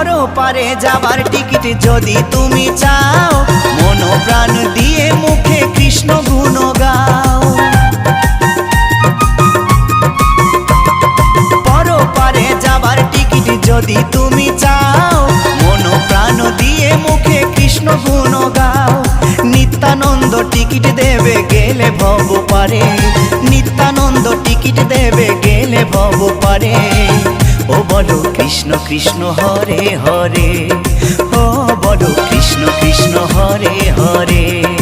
পরপারে যাবার টিকিট যদি তুমি চাও। মন প্রাণ দিয়ে মুখে কৃষ্ণ গুণ গাও। পরপারে যাবার টিকিট যদি তুমি চাও। মন প্রাণ দিয়ে মুখে কৃষ্ণ গুণ গাও। নিত্যানন্দ টিকিট দেবে গেলে ভব পারে। নিত্যানন্দ টিকিট দেবে বলো কৃষ্ণ কৃষ্ণ হরে হরে। ও বলো কৃষ্ণ কৃষ্ণ হরে হরে।